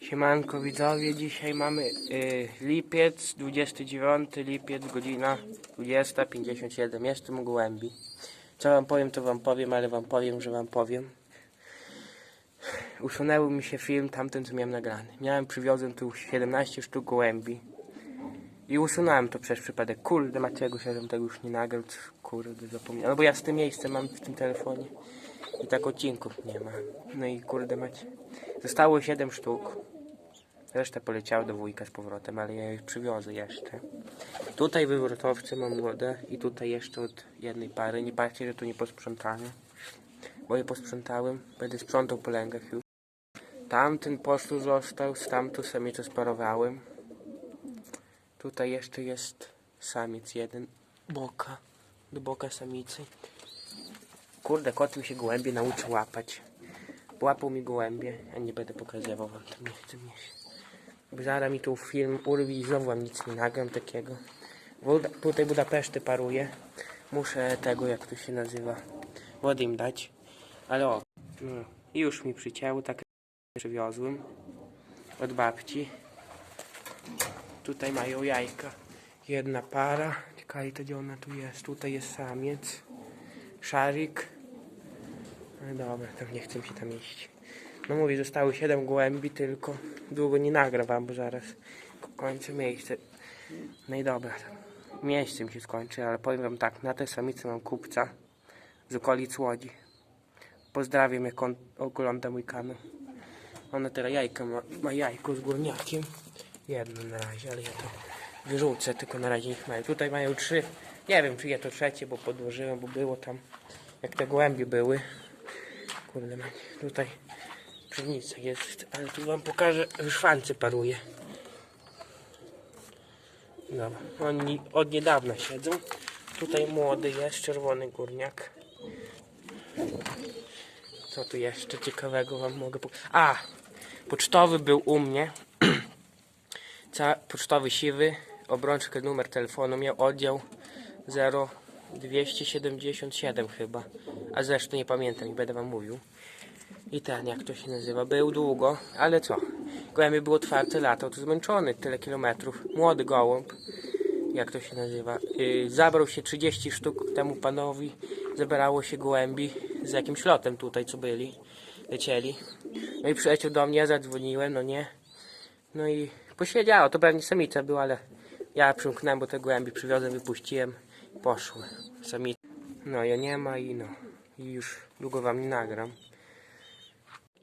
Siemanko widzowie, dzisiaj mamy y, lipiec, 29 lipiec, godzina 20.57. Jestem u gołębi. Co wam powiem, to wam powiem, ale wam powiem, że wam powiem. Usunęły mi się film tamten, co miałem nagrany. Miałem, przywiozłem tu 17 sztuk gołębi. I usunąłem to przez przypadek. Kurde, Maciego się tego już nie nagrał. Kurde, zapomniałem. No bo ja z tym miejscem mam w tym telefonie. I tak odcinków nie ma. No i kurde macie. Zostało 7 sztuk. Reszta poleciała do wujka z powrotem, ale ja je przywiozę jeszcze. Tutaj wywrotowce mam młode i tutaj jeszcze od jednej pary. Nie patrzcie, że tu nie posprzątane. Bo je posprzątałem. Będę sprzątał po lęgach już. Tamten poszlu został, z tamtą samicę sparowałem. Tutaj jeszcze jest samiec jeden. Boka. Do boka samicy. Kurde, kot mi się gołębie nauczył łapać. Łapał mi gołębie, a nie będę pokazywał wam, to nie chce mi Zaraz mi tu film urwi i znowu nic nie nagram takiego. Woda, tutaj Budapeszty paruje. Muszę tego, jak to się nazywa, wody im dać. Ale o, już mi przycięło, tak przywiozłem od babci. Tutaj mają jajka. Jedna para. Czekaj, to gdzie ona tu jest? Tutaj jest samiec. Szarik. No dobra, to nie chcę się tam iść. No mówię, zostały 7 gołębi tylko. Długo nie nagram wam, bo zaraz ko- kończę miejsce. No i dobra, miejsce mi się skończy, ale powiem wam tak, na tej samicy mam kupca z okolic Łodzi. Pozdrawiam, jak on ogląda mój kanał. Ona teraz jajka ma, ma jajko z górniakiem. Jedno na razie, ale ja to wyrzucę, tylko na razie ich mają. Tutaj mają trzy. Nie wiem, czy ja to trzecie, bo podłożyłem, bo było tam, jak te gołębie były. Kurde, tutaj pszenica jest, ale tu wam pokażę, że szwance paruje. Dobra, oni od niedawna siedzą. Tutaj młody jest, czerwony górniak. Co tu jeszcze ciekawego wam mogę pokazać? A! Pocztowy był u mnie. Ca pocztowy siwy. Obrączkę, numer telefonu miał oddział 0277 chyba. A zresztą nie pamiętam i będę wam mówił. I ten, jak to się nazywa, był długo, ale co? Gołębie było otwarte, latał, to zmęczony, tyle kilometrów. Młody gołąb, jak to się nazywa, yy, zabrał się 30 sztuk temu panowi, zabrało się gołębi z jakimś lotem tutaj, co byli, lecieli. No i przyleciał do mnie, zadzwoniłem, no nie. No i posiedziało, to pewnie samica była, ale ja przymknąłem, bo te gołębi przywiozłem, wypuściłem, poszły. Samica. No, ja nie ma i no, i już długo wam nie nagram.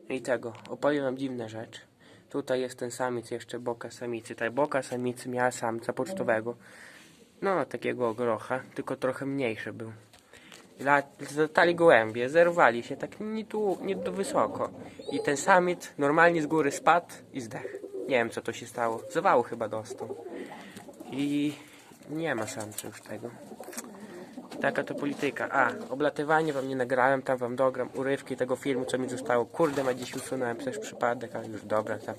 I tego, opowiem wam rzecz. Tutaj jest ten samiec jeszcze boka samicy. Ta boka samicy miała samca pocztowego. No, takiego grocha, tylko trochę mniejszy był. Zatali gołębie, zerwali się tak nie tu, nie tu wysoko. I ten samiec normalnie z góry spadł i zdech. Nie wiem co to się stało. Zawału chyba dostał. I nie ma samca już tego. Taka to polityka. A, oblatywanie wam nie nagrałem, tam wam dogram urywki tego filmu, co mi zostało. Kurde, ma dziś usunąłem przez przypadek, ale już dobra, tam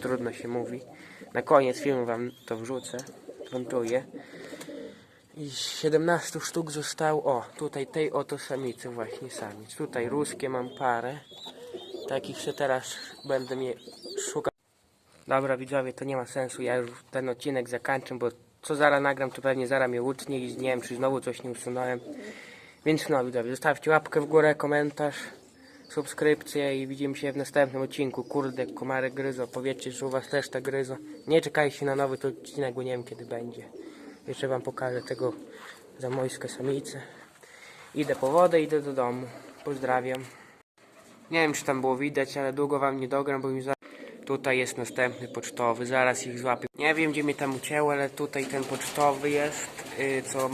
trudno się mówi. Na koniec filmu wam to wrzucę, zmontuję. I 17 sztuk zostało, o, tutaj tej oto samicy właśnie samic. Tutaj ruskie mam parę. Takich się teraz będę je szukał. Dobra widzowie, to nie ma sensu, ja już ten odcinek zakończę, bo co zaraz nagram, to pewnie zaraz mnie łutnie i nie wiem, czy znowu coś nie usunąłem. Więc no widzowie, zostawcie łapkę w górę, komentarz, subskrypcję i widzimy się w następnym odcinku. Kurde, komary gryzo, powiedzcie, że u was też tak gryzo. Nie czekajcie na nowy to odcinek, bo nie wiem kiedy będzie. Jeszcze wam pokażę tego zamojska samicę. Idę po wodę, idę do domu. Pozdrawiam. Nie wiem, czy tam było widać, ale długo wam nie dogram, bo mi za... Tutaj jest następny pocztowy, zaraz ich złapię. Nie wiem, gdzie mnie tam ucięło, ale tutaj ten pocztowy jest, yy, co ma